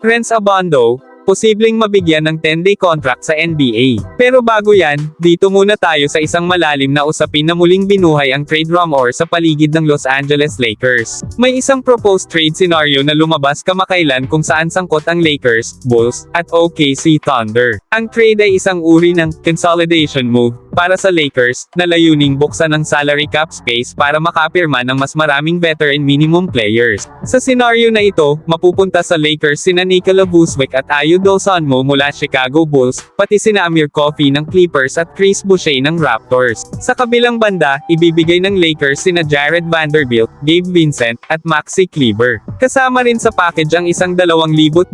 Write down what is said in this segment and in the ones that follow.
Renz Abando, posibleng mabigyan ng 10-day contract sa NBA. Pero bago yan, dito muna tayo sa isang malalim na usapin na muling binuhay ang trade rumor sa paligid ng Los Angeles Lakers. May isang proposed trade scenario na lumabas kamakailan kung saan sangkot ang Lakers, Bulls, at OKC Thunder. Ang trade ay isang uri ng consolidation move para sa Lakers na layuning buksan ang salary cap space para makapirma ng mas maraming veteran minimum players. Sa senaryo na ito, mapupunta sa Lakers sina Nikola Vucevic at Ayo Dosunmu mula Chicago Bulls, pati sina Amir Coffey ng Clippers at Chris Boucher ng Raptors. Sa kabilang banda, ibibigay ng Lakers sina Jared Vanderbilt, Gabe Vincent, at Maxi Kleber. Kasama rin sa package ang isang 2026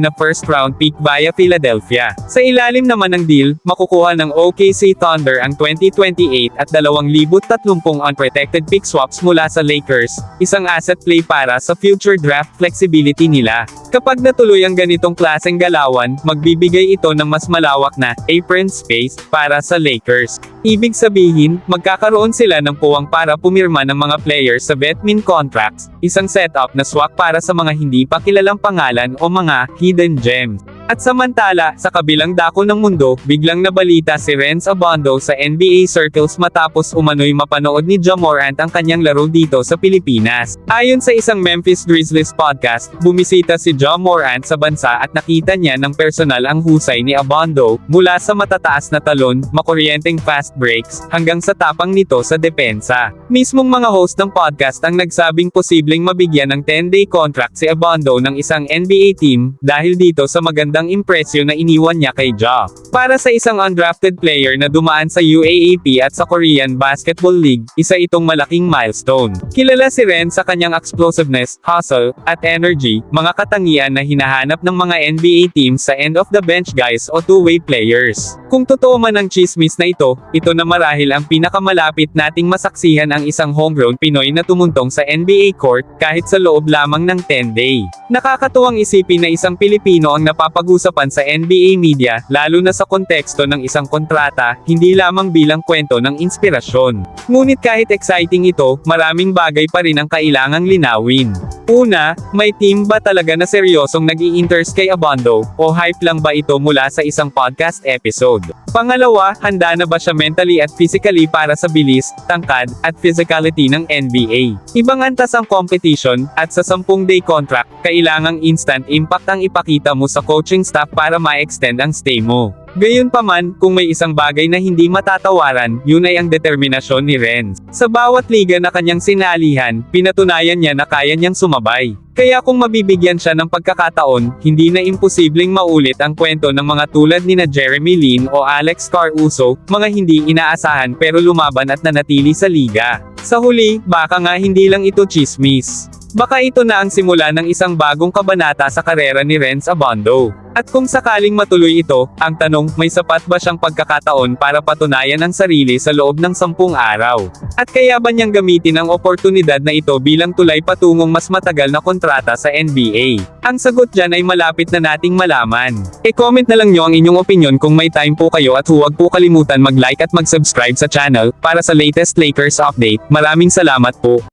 na first round pick via Philadelphia. Sa ilalim naman ng deal, makukuha ng OKC Thunder ang 2028 at 2030 unprotected pick swaps mula sa Lakers, isang asset play para sa future draft flexibility nila. Kapag natuloy ang ganitong klaseng galawan, magbibigay ito ng mas malawak na apron space para sa Lakers. Ibig sabihin, magkakaroon sila ng puwang para pumirma ng mga players sa vet min contracts, isang setup na swak para sa mga hindi pa kilalang pangalan o mga hidden gems. At samantala, sa kabilang dako ng mundo, biglang nabalita si Renz Abando sa NBA circles matapos umano'y mapanood ni Ja Morant ang kanyang laro dito sa Pilipinas. Ayon sa isang Memphis Grizzlies podcast, bumisita si Ja Morant sa bansa at nakita niya ng personal ang husay ni Abando, mula sa matataas na talon, makuryenteng fast breaks, hanggang sa tapang nito sa depensa. Mismong mga host ng podcast ang nagsabing posibleng mabigyan ng 10-day contract si Abando ng isang NBA team, dahil dito sa magandang impresyon na iniwan niya kay Ja. Para sa isang undrafted player na dumaan sa UAAP at sa Korean Basketball League, isa itong malaking milestone. Kilala si Ren sa kanyang explosiveness, hustle, at energy, mga katangian na hinahanap ng mga NBA teams sa end-of-the-bench guys o two-way players. Kung totoo man ang chismis na ito, ito na marahil ang pinakamalapit nating masaksihan ang isang homegrown Pinoy na tumuntong sa NBA court, kahit sa loob lamang ng 10-day. Nakakatuwang isipin na isang Pilipino ang napapag-usapan sa NBA media, lalo na sa konteksto ng isang kontrata, hindi lamang bilang kwento ng inspirasyon. Ngunit kahit exciting ito, maraming bagay pa rin ang kailangang linawin. Una, may team ba talaga na seryosong nag interest kay Abando, o hype lang ba ito mula sa isang podcast episode? Pangalawa, handa na ba siya mentally at physically para sa bilis, tangkad, at physicality ng NBA? Ibang antas ang competition, at sa 10-day contract, kailangang instant impact ang ipakita mo sa coaching staff para ma-extend ang stay mo. Gayunpaman, kung may isang bagay na hindi matatawaran, yun ay ang determinasyon ni Renz. Sa bawat liga na kanyang sinalihan, pinatunayan niya na kaya niyang sumabay. Kaya kung mabibigyan siya ng pagkakataon, hindi na imposibleng maulit ang kwento ng mga tulad ni na Jeremy Lin o Alex Caruso, mga hindi inaasahan pero lumaban at nanatili sa liga. Sa huli, baka nga hindi lang ito chismis. Baka ito na ang simula ng isang bagong kabanata sa karera ni Renz Abando. At kung sakaling matuloy ito, ang tanong, may sapat ba siyang pagkakataon para patunayan ang sarili sa loob ng sampung araw? At kaya ba niyang gamitin ang oportunidad na ito bilang tulay patungong mas matagal na kontrata sa NBA? Ang sagot dyan ay malapit na nating malaman. E-comment na lang nyo ang inyong opinion kung may time po kayo at huwag po kalimutan mag-like at mag-subscribe sa channel, para sa latest Lakers update. Maraming salamat po.